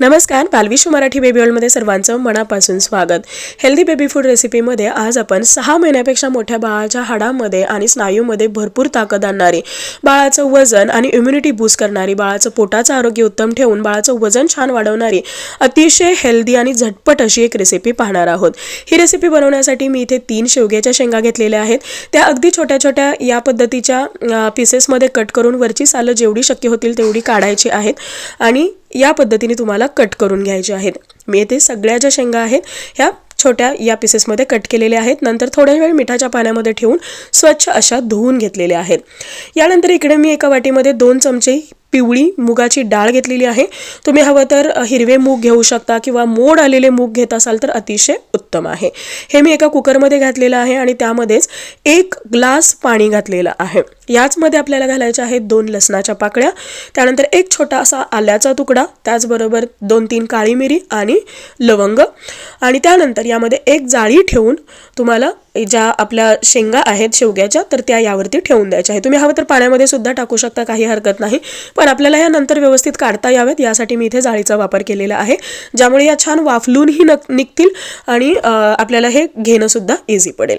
नमस्कार बालविश्व मराठी बेबी वर्ल्डमध्ये सर्वांचं मनापासून स्वागत. हेल्दी बेबी फूड रेसिपीमध्ये आज आपण सहा महिन्यापेक्षा मोठ्या बाळाच्या हाडामध्ये आणि स्नायूमध्ये भरपूर ताकद आणणारी बाळाचं वजन आणि इम्युनिटी बूस्ट करणारी बाळाचं पोटाचं आरोग्य उत्तम ठेवून बाळाचं वजन छान वाढवणारी अतिशय हेल्दी आणि झटपट अशी एक रेसिपी पाहणार आहोत. ही रेसिपी बनवण्यासाठी मी इथे तीन शेवग्याच्या शेंगा घेतलेल्या आहेत. त्या अगदी छोट्या छोट्या या पद्धतीच्या पीसेसमध्ये कट करून वरची सालं जेवढी शक्य होतील तेवढी काढायची आहेत. आणि या पद्धतीने तुम्हाला कट करून घ्यायचे आहेत. मी येथे सगळ्या ज्या शेंगा आहेत ह्या छोट्या या पीसेसमध्ये कट केलेल्या आहेत. नंतर थोड्या वेळ मिठाच्या पाण्यामध्ये ठेवून स्वच्छ अशा धुवून घेतलेल्या आहेत. यानंतर इकडे मी एका वाटीमध्ये दोन चमचे पिवळी मुगाची डाळ घेतलेली आहे. तुम्ही हवं तर हिरवे मूग घेऊ शकता किंवा मोड आलेले मूग घेत असाल तर अतिशय उत्तम आहे. हे मी एका कुकरमध्ये घातलेलं आहे आणि त्यामध्येच एक ग्लास पाणी घातलेलं आहे. याचमध्ये आपल्याला घालायच्या आहेत दोन लसणाच्या पाकळ्या त्यानंतर एक छोटासा आल्याचा तुकडा त्याचबरोबर दोन तीन काळी मिरी आणि लवंग. आणि त्यानंतर यामध्ये एक जाळी ठेवून तुम्हाला ज्या आपल्या शेंगा आहेत शेवग्याच्या तर त्या यावरती ठेवून द्यायच्या आहे तुम्ही हवं तर पाण्यामध्ये सुद्धा टाकू शकता काही हरकत नाही. पण आपल्याला ह्या नंतर व्यवस्थित काढता यावेत. यासाठी मी इथे जाळीचा वापर केलेला आहे ज्यामुळे या छान वाफलूनही न निघतील आणि आपल्याला हे घेणंसुद्धा इझी पडेल.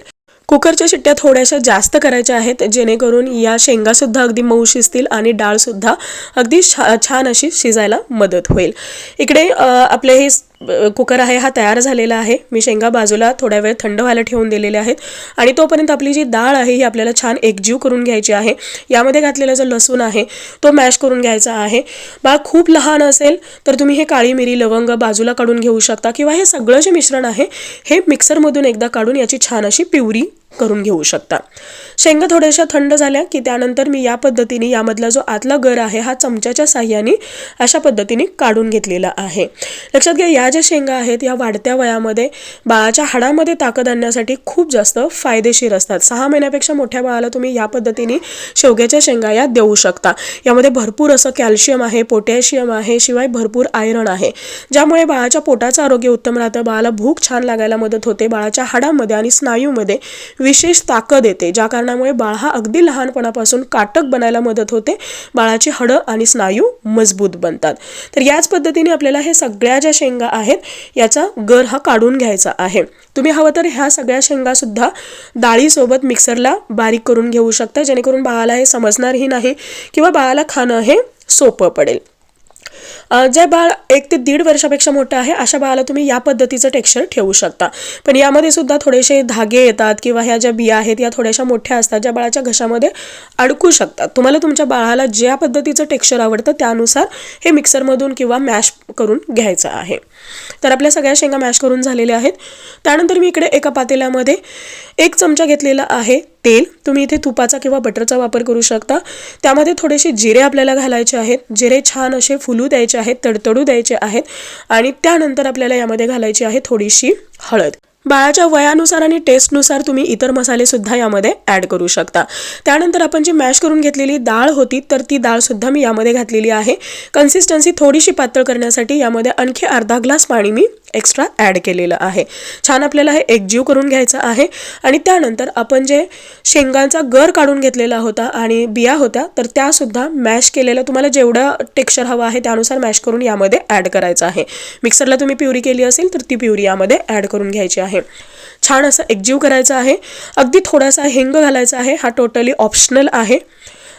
कुकरच्या शिट्ट्या थोड्याशा जास्त करायच्या आहेत जेणेकरून या शेंगासुद्धा अगदी मऊ शिजतील आणि डाळसुद्धा अगदी छा छान अशी शिजायला मदत होईल. इकडे आपले हे कुकर आहे हा तयार झालेला आहे. मी शेंगा बाजूला थोड्या वेळ थंड व्हायला ठेवून दिलेले आहेत. आणि तोपर्यंत आपली जी डाळ आहे ही आपल्याला छान एकजीव करून घ्यायची आहे. यामध्ये घातलेला जो लसूण आहे तो मॅश करून घ्यायचा आहे. बाळ खूप लहान असेल तर तुम्ही हे काळी मिरी लवंग बाजूला काढून घेऊ शकता. किंवा हे सगळं जे मिश्रण आहे हे मिक्सरमधून एकदा काढून याची छान अशी पिवरी करून घेऊ शकता. शेंगा थोड्याशा थंड झाल्या की त्यानंतर मी या पद्धतीने यामधला जो आतला गर आहे हा चमच्याच्या साह्याने अशा पद्धतीने काढून घेतलेला आहे. लक्षात घ्या या ज्या शेंगा आहेत या वाढत्या वयामध्ये बाळाच्या हाडामध्ये ताकद आणण्यासाठी खूप जास्त फायदेशीर असतात. सहा महिन्यापेक्षा मोठ्या बाळाला तुम्ही या पद्धतीने शेवग्याच्या शेंगा या देऊ शकता. यामध्ये भरपूर असं कॅल्शियम आहे पोटॅशियम आहे शिवाय भरपूर आयरन आहे. ज्यामुळे बाळाच्या पोटाचं आरोग्य उत्तम राहतं बाळाला भूक छान लागायला मदत होते बाळाच्या हाडामध्ये आणि स्नायूमध्ये विशेष ताकद येते ज्या कारणामुळे बाळ हा अगदी लहानपणापासून काटक बनायला मदत होते बाळाची हडं आणि स्नायू मजबूत बनतात. तर याच पद्धतीने आपल्याला हे सगळ्या ज्या शेंगा आहेत याचा गर हा काढून घ्यायचा आहे. तुम्ही हवं तर ह्या सगळ्या शेंगासुद्धा डाळीसोबत मिक्सरला बारीक करून घेऊ शकता जेणेकरून बाळाला हे समजणारही नाही किंवा बाळाला खाणं हे सोपं पडेल. जे बाळ एक ते दीड वर्षापेक्षा मोठं आहे अशा बाळाला तुम्ही या पद्धतीचं टेक्स्चर ठेवू शकता. पण यामध्ये सुद्धा थोडेसे धागे येतात किंवा ह्या ज्या बिया आहेत या थोड्याशा मोठ्या असतात ज्या बाळाच्या घशामध्ये अडकू शकतात. तुम्हाला तुमच्या बाळाला ज्या पद्धतीचं टेक्स्चर आवडतं त्यानुसार हे मिक्सरमधून किंवा मॅश करून घ्यायचा आहे. तर आपल्या सगळ्या शेंगा मॅश करून झालेल्या आहेत. त्यानंतर मी इकडे एका पातेल्यामध्ये एक चमचा घेतलेला आहे तेल. तुम्ही इथे तुपाचा किंवा बटरचा वापर करू शकता. त्यामध्ये थोडेसे जिरे आपल्याला घालायचे आहेत. जिरे छान असे फुलू द्यायचे आहेत तडतडू द्यायचे आहेत. आणि त्यानंतर आपल्याला यामध्ये घालायची आहे थोडीशी हळद. बाळाच्या वयानुसार आणि टेस्टनुसार तुम्ही इतर मसालेसुद्धा यामध्ये ॲड करू शकता. त्यानंतर आपण जी मॅश करून घेतलेली डाळ होती तर ती डाळसुद्धा मी यामध्ये घातलेली आहे. कन्सिस्टन्सी थोडीशी पातळ करण्यासाठी यामध्ये आणखी अर्धा ग्लास पाणी मी एक्स्ट्रा ॲड केलेलं आहे. छान आपल्याला हे एकजीव करून घ्यायचं आहे. आणि त्यानंतर आपण जे शेंगांचा गर काढून घेतलेला होता आणि बिया होत्या तर त्यासुद्धा मॅश केलेलं तुम्हाला जेवढं टेक्स्चर हवं आहे त्यानुसार मॅश करून यामध्ये ॲड करायचं आहे. मिक्सरला तुम्ही प्युरी केली असेल तर ती प्युरी यामध्ये ॲड करून घ्यायची आहे. छान असं एकजीव करायचं आहे. अगदी थोडासा हिंग घालायचा आहे हा टोटली ऑप्शनल आहे.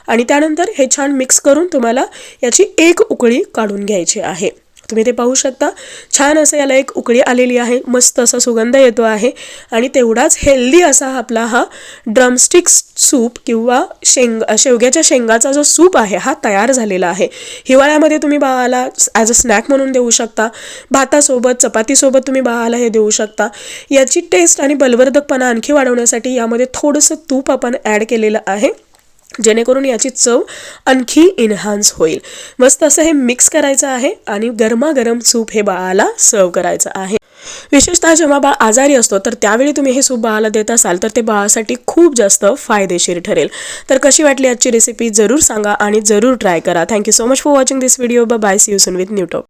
आणि त्यानंतर हे छान मिक्स करून तुम्हाला याची एक उकळी काढून घ्यायची आहे. तुम्ही ते पाहू शकता. छान असं याला एक उकळी आलेली आहे. मस्त असा सुगंध येतो आहे. आणि तेवढाच हेल्दी असा आपला हा ड्रमस्टिक सूप किंवा शेंग शेवग्याच्या शेंगाचा जो सूप आहे हा तयार झालेला आहे. हिवाळ्यामध्ये तुम्ही बाळाला ॲज अ स्नॅक म्हणून देऊ शकता. भातासोबत चपातीसोबत तुम्ही बाळाला हे देऊ शकता. याची टेस्ट आणि बलवर्धकपणा आणखी वाढवण्यासाठी यामध्ये थोडंसं तूप आपण ॲड केलेलं आहे. जेणेकरून याची चव आणखी इन्हान्स होईल. मस्त असं हे मिक्स करायचं आहे आणि गरमागरम सूप हे बाळाला सर्व करायचं आहे. विशेषतः जेव्हा बाळ आजारी असतो तर त्यावेळी तुम्ही हे सूप बाळाला देत असाल तर ते बाळासाठी खूप जास्त फायदेशीर ठरेल. तर कशी वाटली आजची रेसिपी जरूर सांगा आणि जरूर ट्राय करा. Thank you so much for watching this video bye see you soon with new top